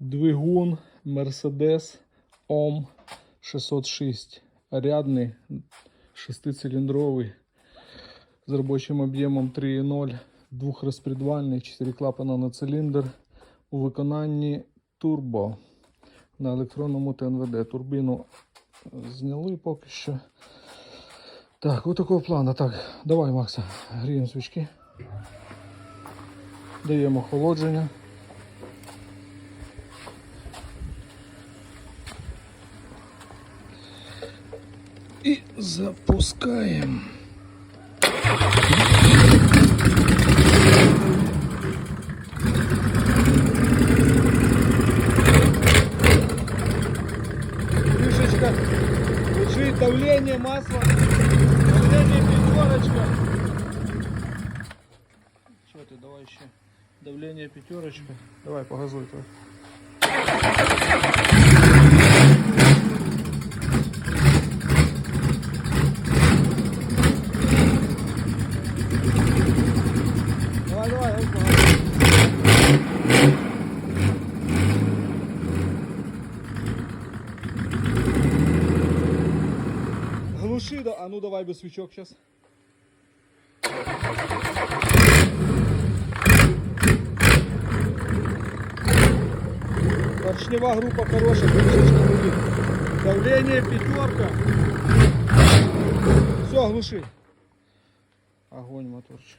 Двигун Mercedes OM 606. Рядний, шестициліндровий, з робочим об'ємом 3.0, двохрозпредвальний, 4 клапана на циліндр у виконанні турбо на електронному ТНВД. Турбіну зняли поки що. Так, от такого плану. Так, давай, Макса, гріємо свічки. Даємо охолодження. І запускаємо. Крышечка лежит, давление масла, давление пятерочка. Что ты, давай еще. Давление пятерочка. Давай, погазуй твой. Давай, давай, ой, погазуй. Глуши, да. А ну давай бы свечок сейчас. Поршневая группа хорошая, крышечка будет. Давление пятерка. Все, глуши. Огонь моторчик.